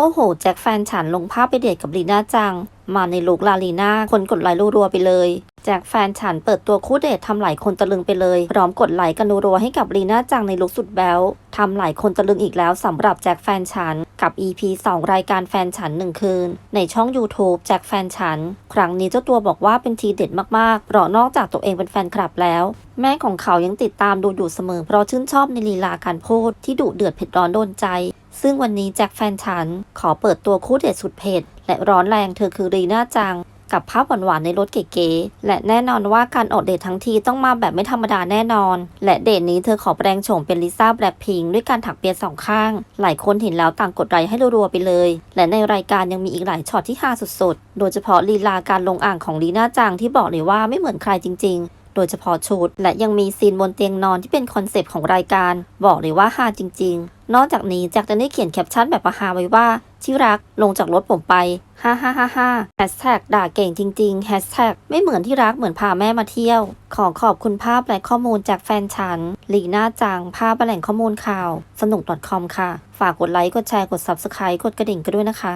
โอ้โห แจ็คแฟนฉันลงภาพไปเดทกับลีน่าจัง มาในลุคลาลีน่า คนกดไลค์รัวๆไปเลย แจ็คแฟนฉันเปิดตัวคู่เดททำหลายคนตะลึงไปเลย พร้อมกดไลค์กันรัวๆให้กับลีน่าจังในลุคสุดแบ๊วทำหลายคนตะลึงอีกแล้วสำหรับแจ็คแฟนฉัน กับ EP 2 รายการแฟนฉันหนึ่งคืน ในช่อง YouTube แจ็คแฟนฉัน ครั้งนี้เจ้าตัวบอกว่าเป็นทีเด็ดมากๆ เพราะนอกจากตัวเองเป็นแฟนคลับแล้ว แม่ของเขายังติดตามดูอยู่เสมอ เพราะชื่นชอบในลีลาการพูดที่ดุเดือดเผ็ดร้อนโดนใจ ซึ่งวันนี้แจ็คแฟนฉัน ขอเปิดตัวคู่เดทสุดเผ็ด และร้อนแรงเธอคือรีน่าจัง กับภาพหวานๆในรถเก๋ๆและแน่นอนว่าการออกเดททั้งทีต้องมาแบบไม่ธรรมดาแน่นอน และเดทนี้เธอขอแปลงโฉมเป็นลิซ่าแบล็คพิงด้วยการถักเปียสองข้าง หลายคนเห็นแล้วต่างกดไลค์ให้รัวๆไปเลย และในรายการยังมีอีกหลายช็อตที่ฮาสุดๆ โดยเฉพาะลีลาการลงอ่างของลีน่าจังที่บอกเลยว่าไม่เหมือนใครจริง ๆ โดยเฉพาะชุด และยังมีซีนบนเตียงนอนที่เป็นคอนเซปต์ของรายการ บอกเลยว่าฮาจริง ๆ นอกจากนี้แจ็คจะได้เขียนแคปชั่นแบบฮาไว้ว่าที่รักลงจากรถผมไปฮ่าฮ่าฮ่าฮ่าแฮชแท็กด่าเก่งจริงๆแฮชแท็กไม่เหมือนที่รักเหมือนพาแม่มาเที่ยว ขอขอบคุณภาพและข้อมูลจากแฟนฉัน ลีน่าจัง ภาพแหล่งข้อมูลข่าว สนุก .com ค่ะ ฝากกดไลค์ กดแชร์ กด Subscribe กดกระดิ่งกันด้วยนะคะ